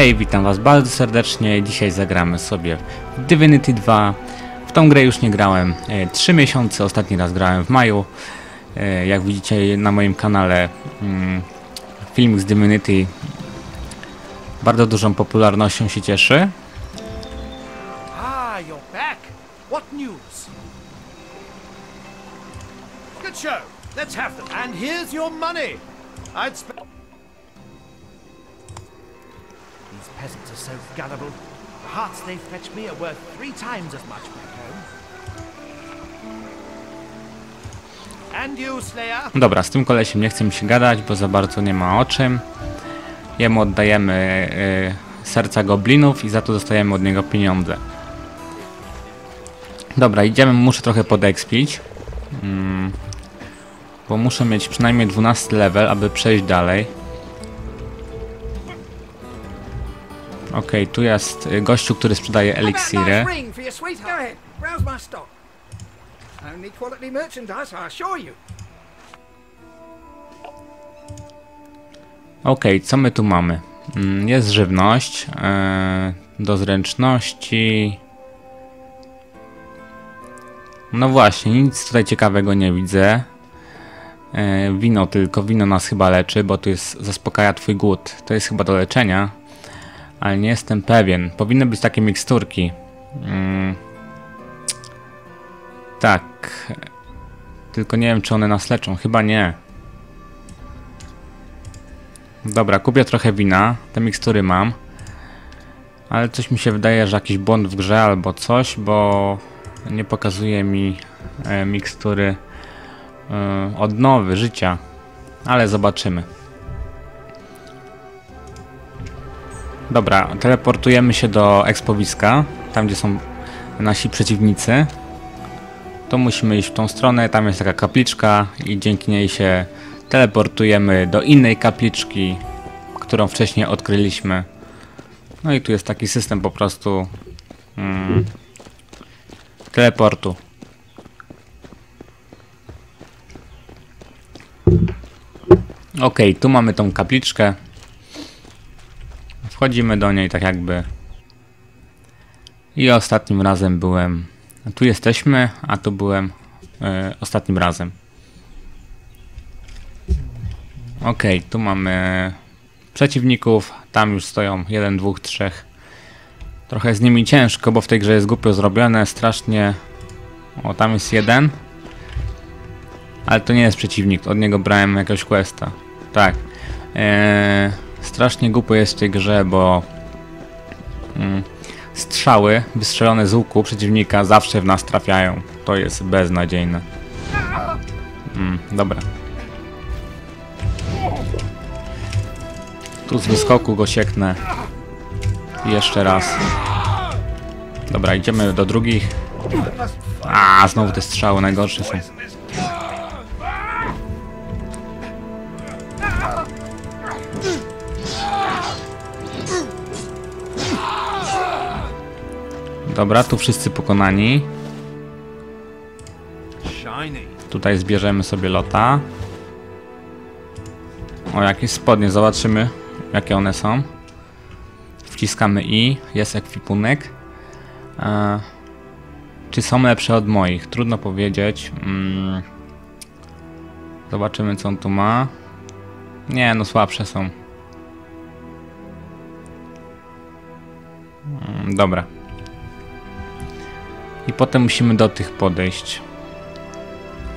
Hej, witam was bardzo serdecznie. Dzisiaj zagramy sobie w Divinity 2. W tą grę już nie grałem e, 3 miesiące, ostatni raz grałem w maju. E, jak widzicie na moim kanale mm, filmik z Divinity bardzo dużą popularnością się cieszy. Ah, you're back. What news? Good show. Let's have them. And here's your money. I'd spend. So gullible. The hearts they fetch me are worth three times as much back home. And you, Slayer? Dobra, z tym kolesiem nie chcę mi się gadać, bo za bardzo nie ma o czym. Jemu oddajemy y, serca goblinów i za to dostajemy od niego pieniądze. Dobra, idziemy, muszę trochę podekspić. Mm, bo muszę mieć przynajmniej 12 level, aby przejść dalej. Okej, tu jest y, gościu, który sprzedaje eliksiry. Okej, co my tu mamy? Mm, Jest żywność e, do zręczności. No właśnie, nic tutaj ciekawego nie widzę. E, wino tylko, wino nas chyba leczy, bo tu jest zaspokaja twój głód. To jest chyba do leczenia, ale nie jestem pewien. Powinny być takie miksturki. Mm. Tak. Tylko nie wiem, czy one nas leczą. Chyba nie. Dobra, kupię trochę wina. Te mikstury mam. Ale coś mi się wydaje, że jakiś błąd w grze albo coś, bo nie pokazuje mi e, mikstury e, odnowy życia. Ale zobaczymy. Dobra, teleportujemy się do ekspowiska, tam gdzie są nasi przeciwnicy. To musimy iść w tą stronę, tam jest taka kapliczka i dzięki niej się teleportujemy do innej kapliczki, którą wcześniej odkryliśmy. No i tu jest taki system po prostu mm, teleportu. Ok, tu mamy tą kapliczkę. Wchodzimy do niej tak jakby. I ostatnim razem byłem. Tu jesteśmy, a tu byłem e, ostatnim razem. Ok, tu mamy przeciwników. Tam już stoją jeden, dwóch, trzech. Trochę z nimi ciężko, bo w tej grze jest głupio zrobione. Strasznie. O, tam jest jeden. Ale to nie jest przeciwnik. Od niego brałem jakiegoś questa. Tak. Eee, strasznie głupio jest w tej grze, bo mm, strzały wystrzelone z łuku przeciwnika zawsze w nas trafiają. To jest beznadziejne. Mm, dobra. Tu z wyskoku go sieknę. Jeszcze raz. Dobra, idziemy do drugich. A, znowu te strzały najgorsze są. Dobra, tu wszyscy pokonani. Tutaj zbierzemy sobie lota. O, jakieś spodnie, zobaczymy jakie one są. Wciskamy I, jest ekwipunek. E, czy są lepsze od moich? Trudno powiedzieć. Mm. Zobaczymy co on tu ma. Nie, no słabsze są. Mm, dobra. I potem musimy do tych podejść.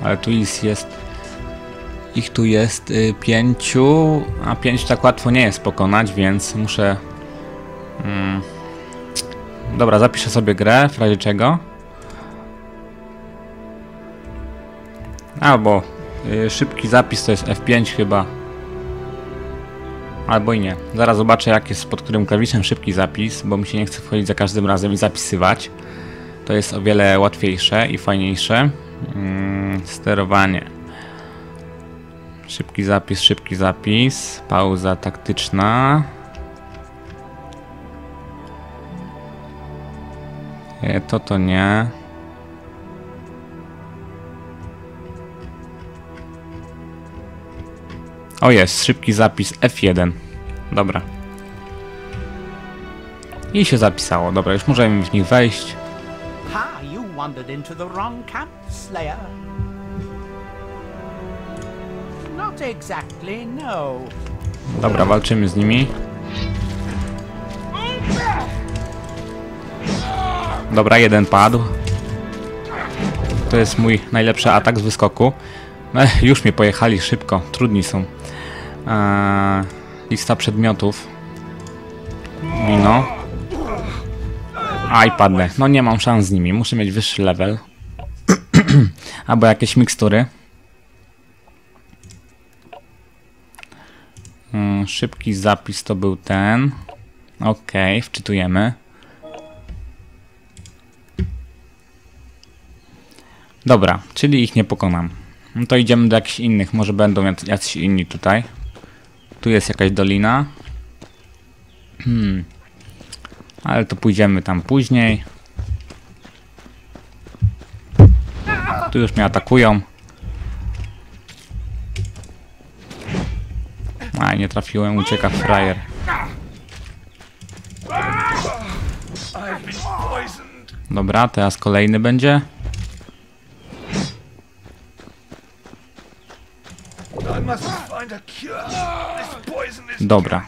Ale tu jest, jest ich tu jest y, pięciu, a pięć tak łatwo nie jest pokonać, więc muszę... Mm, dobra, zapiszę sobie grę, w razie czego. Albo y, szybki zapis to jest F5 chyba. Albo i nie. Zaraz zobaczę jak jest pod którym klawiszem szybki zapis, bo mi się nie chce wchodzić za każdym razem i zapisywać. To jest o wiele łatwiejsze i fajniejsze. Mm, sterowanie. Szybki zapis, szybki zapis. Pauza taktyczna. E, To to nie. O jest, szybki zapis F1. Dobra. I się zapisało. Dobra, już możemy w nich wejść. Wandered into the wrong camp, Slayer. Not exactly, no. Dobra, walczymy z nimi. Dobra, jeden padł. To jest mój najlepszy atak z wyskoku. Ech, już mnie pojechali szybko, trudni są. Eee, lista przedmiotów. Wino. Aj, padnę. No nie mam szans z nimi, muszę mieć wyższy level. Albo jakieś mikstury. Mm, szybki zapis to był ten. Okej, wczytujemy. Dobra, czyli ich nie pokonam. No to idziemy do jakichś innych, może będą jac- jacyś inni tutaj. Tu jest jakaś dolina. Hmm. Ale to pójdziemy tam później. Tu już mnie atakują. A, nie trafiłem, ucieka frajer. Dobra, teraz kolejny będzie. Dobra.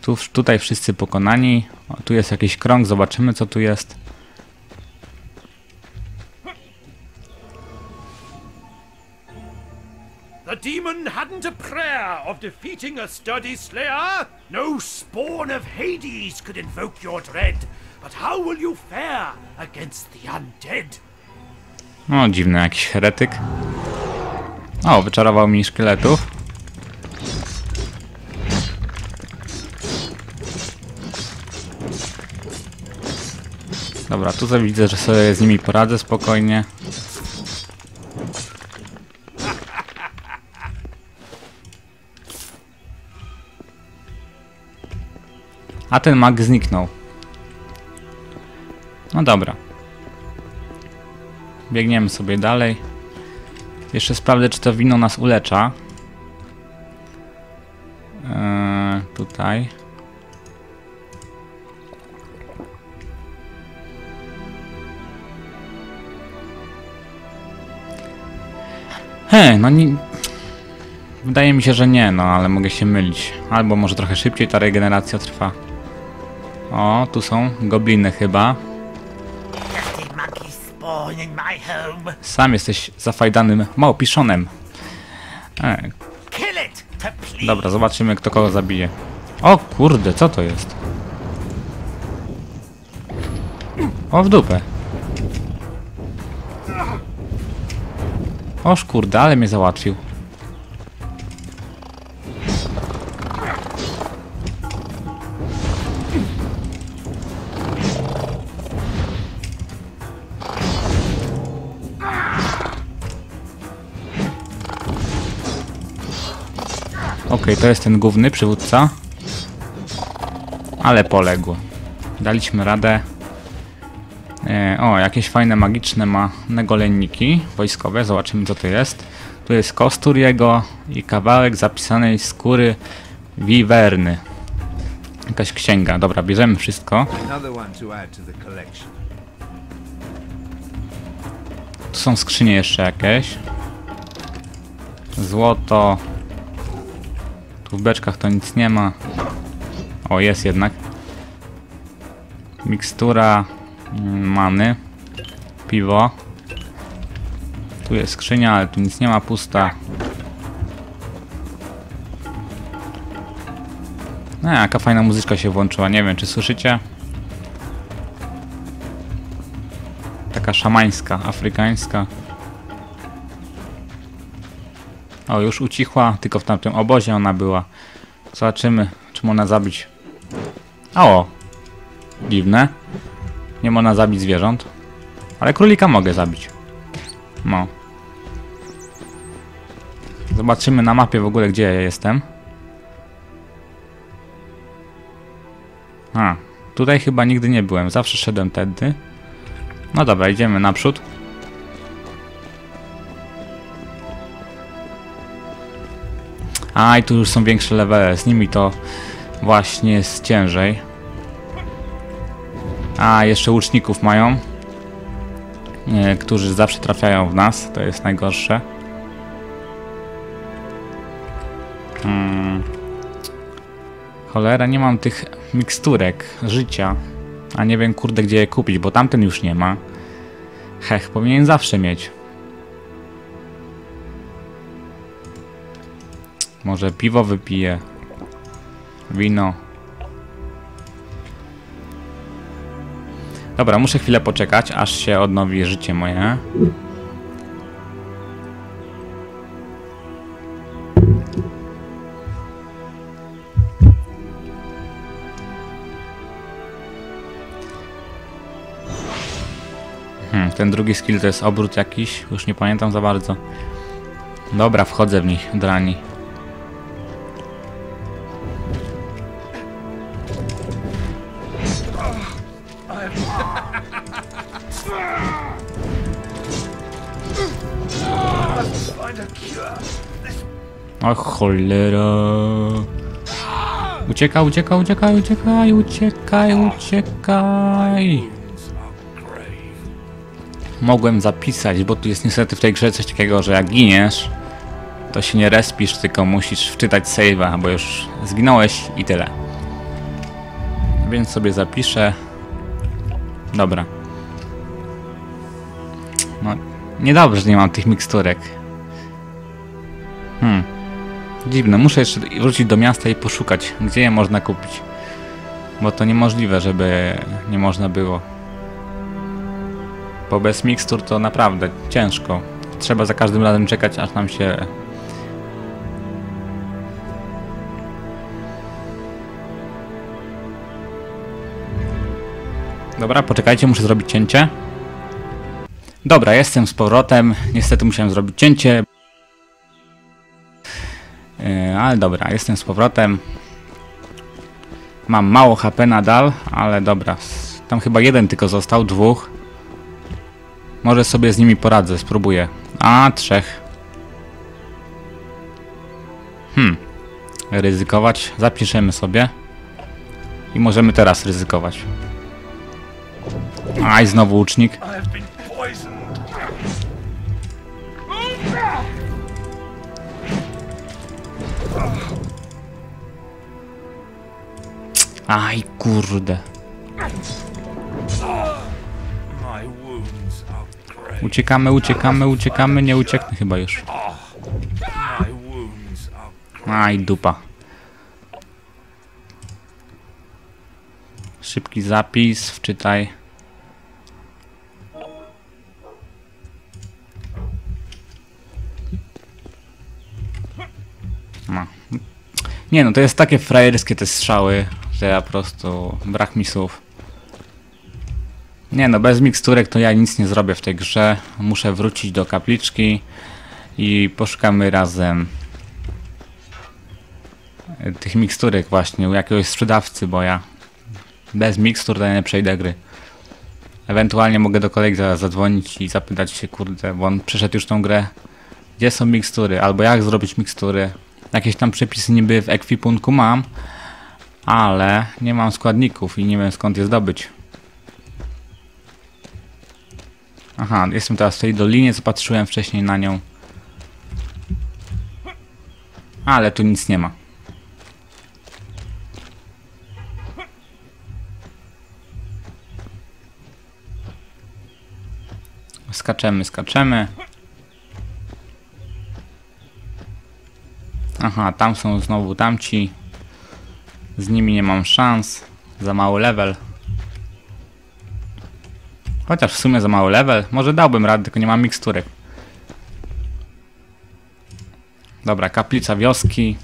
Tu, tutaj wszyscy pokonani. O, tu jest jakiś krąg, zobaczymy co tu jest. The demon hadn't a prayer of defeating a sturdy slayer. No spawn of Hades could invoke your dread. But how will you fare against the undead? O, dziwny jakiś heretyk. O, wyczarował mi szkieletów. Dobra, tu widzę, że sobie z nimi poradzę spokojnie. A ten mag zniknął. No dobra. Biegniemy sobie dalej. Jeszcze sprawdzę, czy to wino nas ulecza. Eee, tutaj. He, no nie... Wydaje mi się, że nie, no ale mogę się mylić. Albo może trochę szybciej ta regeneracja trwa. O, tu są gobliny chyba. Sam jesteś zafajdanym małpiszonem. E, dobra, zobaczymy kto kogo zabije. O kurde, co to jest? O w dupę. Oż kurde, ale mnie załatwił. Okej, to jest ten główny przywódca. Ale poległ. Daliśmy radę. O, jakieś fajne magiczne ma negolenniki wojskowe. Zobaczymy co to jest. Tu jest kostur jego i kawałek zapisanej skóry wiwerny. Jakaś księga. Dobra, bierzemy wszystko. Tu są skrzynie jeszcze jakieś. Złoto. Tu w beczkach to nic nie ma. O, jest jednak. Mikstura many. Piwo. Tu jest skrzynia, ale tu nic nie ma, pusta. No, jaka fajna muzyczka się włączyła. Nie wiem, czy słyszycie? Taka szamańska, afrykańska. O, już ucichła, tylko w tamtym obozie ona była. Zobaczymy, czy można zabić. O! Dziwne. Nie można zabić zwierząt. Ale królika mogę zabić. No. Zobaczymy na mapie w ogóle, gdzie ja jestem. A, tutaj chyba nigdy nie byłem. Zawsze szedłem tędy. No dobra, idziemy naprzód. A i tu już są większe levele, z nimi to właśnie jest ciężej. A, jeszcze łuczników mają, e, którzy zawsze trafiają w nas. To jest najgorsze. Hmm. Cholera, nie mam tych miksturek życia. A nie wiem, kurde, gdzie je kupić, bo tamten już nie ma. Hech, powinien zawsze mieć. Może piwo wypiję. Wino. Dobra, muszę chwilę poczekać, aż się odnowi życie moje. Hmm, ten drugi skill to jest obrót jakiś, już nie pamiętam za bardzo. Dobra, wchodzę w nich, drani. Cholera. Uciekaj, uciekaj, uciekaj, uciekaj, uciekaj, uciekaj. Mogłem zapisać, bo tu jest niestety w tej grze coś takiego, że jak giniesz, to się nie respisz, tylko musisz wczytać save'a, bo już zginąłeś i tyle. Więc sobie zapiszę. Dobra. No, niedobrze, że nie mam tych miksturek. Hmm. Dziwne, muszę jeszcze wrócić do miasta i poszukać, gdzie je można kupić. Bo to niemożliwe, żeby nie można było. Bo bez mikstur to naprawdę ciężko. Trzeba za każdym razem czekać, aż nam się... Dobra, poczekajcie, muszę zrobić cięcie. Dobra, jestem z powrotem. Niestety musiałem zrobić cięcie. Yy, ale dobra, jestem z powrotem. Mam mało HP nadal, ale dobra. Tam chyba jeden tylko został, dwóch. Może sobie z nimi poradzę, spróbuję. A, trzech. Hmm. Ryzykować. Zapiszemy sobie. I możemy teraz ryzykować. Aj, znowu łucznik. Aj, kurde. Uciekamy, uciekamy, uciekamy. Nie ucieknę chyba już. Aj, dupa. Szybki zapis, wczytaj. Nie no, to jest takie frajerskie te strzały, że ja po prostu brak mi słów. Nie no, bez miksturek to ja nic nie zrobię w tej grze. Muszę wrócić do kapliczki i poszukamy razem tych miksturek właśnie u jakiegoś sprzedawcy, bo ja bez mikstur to ja nie przejdę gry. Ewentualnie mogę do kolegi zadzwonić i zapytać się, kurde, bo on przeszedł już tą grę, gdzie są mikstury, albo jak zrobić mikstury. Jakieś tam przepisy niby w ekwipunku mam, ale nie mam składników i nie wiem skąd je zdobyć. Aha, jestem teraz w tej dolinie, co patrzyłem wcześniej na nią. Ale tu nic nie ma. Skaczemy, skaczemy. Aha, tam są znowu tamci. Z nimi nie mam szans. Za mały level. Chociaż w sumie za mały level. Może dałbym radę, tylko nie mam miksturek. Dobra, kaplica wioski.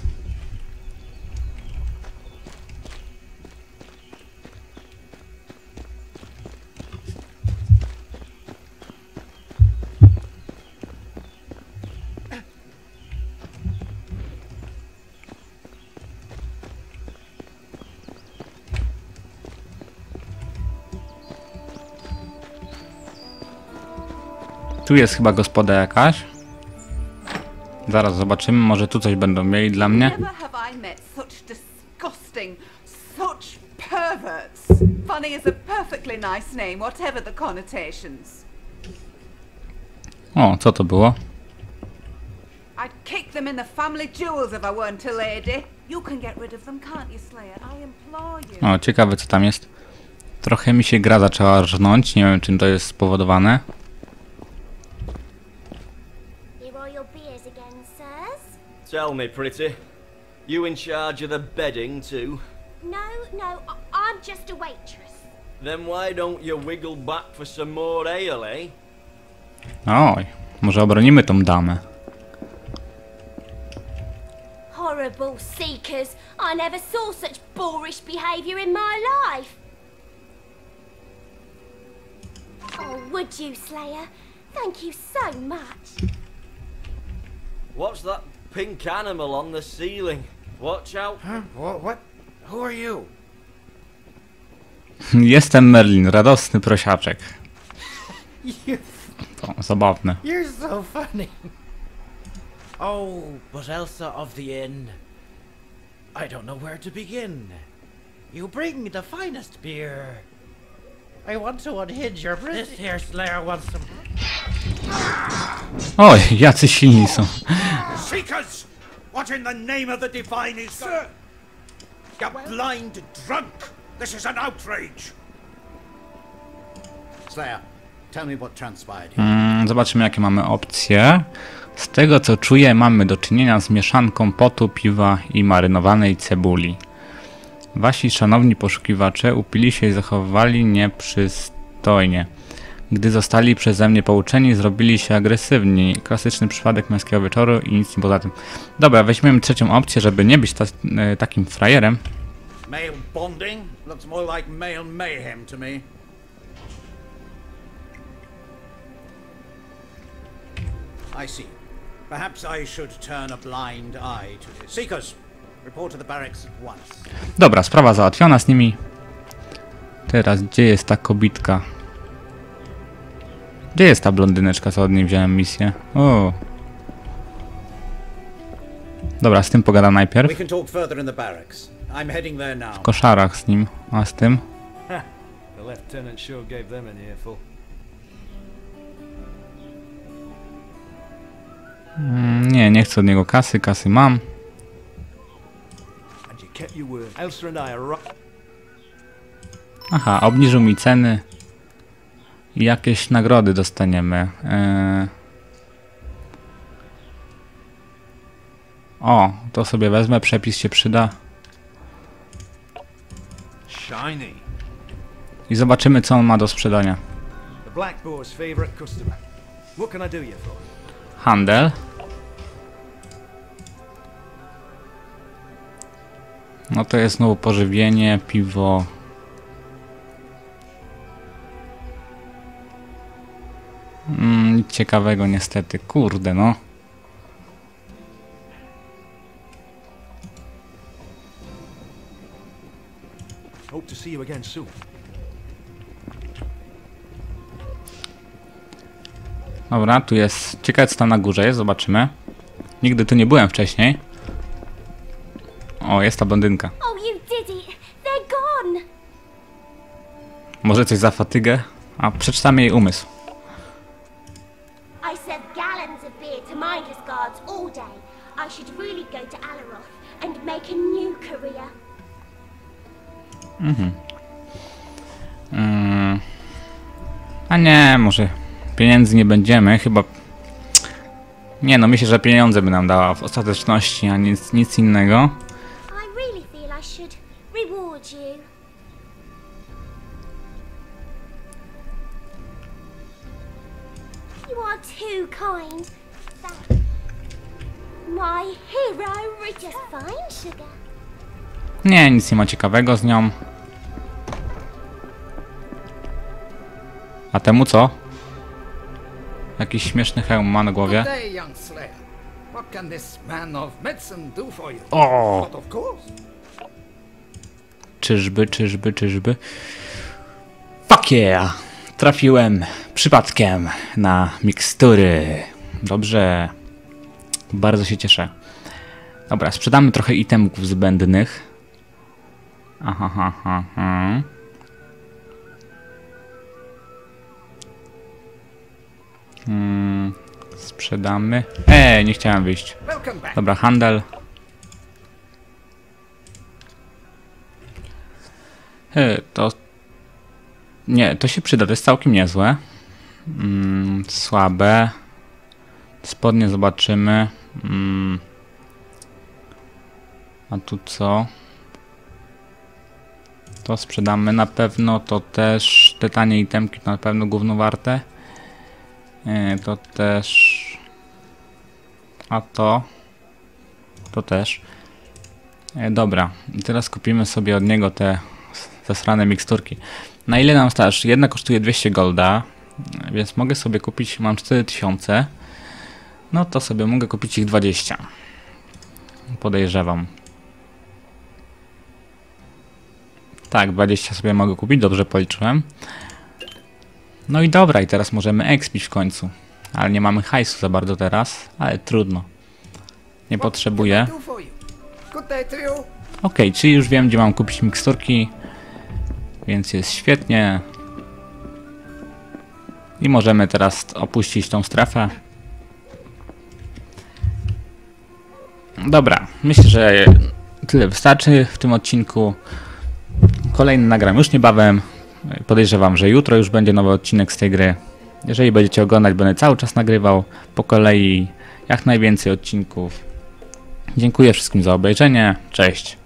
Tu jest chyba gospoda jakaś. Zaraz zobaczymy, może tu coś będą mieli dla mnie. O, co to było? I'd kick them in the family jewels if I weren't a lady. You can get rid of them, can't you, Slayer? I implore you. O, ciekawe co tam jest. Trochę mi się gra zaczęła rżnąć, nie wiem czym to jest spowodowane. Tell me, pretty. You in charge of the bedding too? No, no, I- I'm just a waitress. Then why don't you wiggle back for some more ale, eh? Oj, może obronimy tą damę. Horrible seekers! I never saw such boorish behaviour in my life. Oh, would you, Slayer? Thank you so much. What's that pink animal on the ceiling? Watch out. Huh? What? what? Who are you? Jestem Merlin, radosny prosiaczek. You, To zabawne. you're so funny. Oh, but Elsa of the Inn. I don't know where to begin. You bring the finest beer. I want to unhinge your This here Slayer wants some. Oj, jacy silni są. Seekers! What in the name of the divine is... Sir! You blind drunk! This is an outrage! Slayer, tell me what transpired here. Mm, zobaczymy jakie mamy opcje. Z tego co czuję mamy do czynienia z mieszanką potu, piwa i marynowanej cebuli. Wasi szanowni poszukiwacze upili się i zachowywali nieprzystojnie. Gdy zostali przeze mnie pouczeni, zrobili się agresywni. Klasyczny przypadek męskiego wieczoru i nic poza tym. Dobra, weźmiemy trzecią opcję, żeby nie być ta, e, takim frajerem. Male bonding looks more like male mayhem to me. I see. Perhaps I should turn a blind eye to this. Seekers, report to the barracks at once. Dobra, sprawa załatwiona z nimi. Teraz, gdzie jest ta kobitka? Gdzie jest ta blondyneczka, co od niej wziąłem misję? O. Dobra, z tym pogadam najpierw. W koszarach z nim, a z tym? Mm, nie, nie chcę od niego kasy, kasy mam. Aha, obniżył mi ceny. I jakieś nagrody dostaniemy. Eee... O, to sobie wezmę, przepis się przyda. Shiny. I zobaczymy, co on ma do sprzedania. Handel. No to jest znowu pożywienie, piwo. Mm, nic ciekawego niestety, kurde no. Hope to see you again soon. Dobra, tu jest. Ciekawe co tam na górze jest, zobaczymy. Nigdy tu nie byłem wcześniej. O, jest ta blondynka. Może coś za fatygę? A przeczytamy jej umysł. Mm. A nie, może pieniędzy nie będziemy, chyba... Nie no, myślę, że pieniądze by nam dała w ostateczności, a nic, nic innego. Nic nie ma ciekawego z nią. A temu co? Jakiś śmieszny hełm ma na głowie. O! Czyżby, czyżby, czyżby? Fuck yeah! Trafiłem przypadkiem na mikstury. Dobrze. Bardzo się cieszę. Dobra, sprzedamy trochę itemków zbędnych. Aha, aha, aha. Hmm, sprzedamy. Ej, nie chciałem wyjść. Dobra, handel. E, to... Nie, to się przyda, to jest całkiem niezłe. Mm, słabe. Spodnie zobaczymy. Mm. A tu co? To sprzedamy na pewno, to też te tanie itemki to na pewno gówno warte. E, to też... A to... To też. E, dobra, i teraz kupimy sobie od niego te zasrane miksturki. Na ile nam starsz? Jedna kosztuje 200 golda, więc mogę sobie kupić, mam 4000. No to sobie mogę kupić ich 20. Podejrzewam. Tak, 20 sobie mogę kupić, dobrze policzyłem. No i dobra, i teraz możemy expić w końcu. Ale nie mamy hajsu za bardzo teraz, ale trudno. Nie potrzebuję. Do for you. Good day to you. Ok, czyli już wiem, gdzie mam kupić miksturki. Więc jest świetnie. I możemy teraz opuścić tą strefę. Dobra, myślę, że tyle wystarczy w tym odcinku. Kolejny nagram już niebawem. Podejrzewam, że jutro już będzie nowy odcinek z tej gry. Jeżeli będziecie oglądać, będę cały czas nagrywał po kolei jak najwięcej odcinków. Dziękuję wszystkim za obejrzenie. Cześć.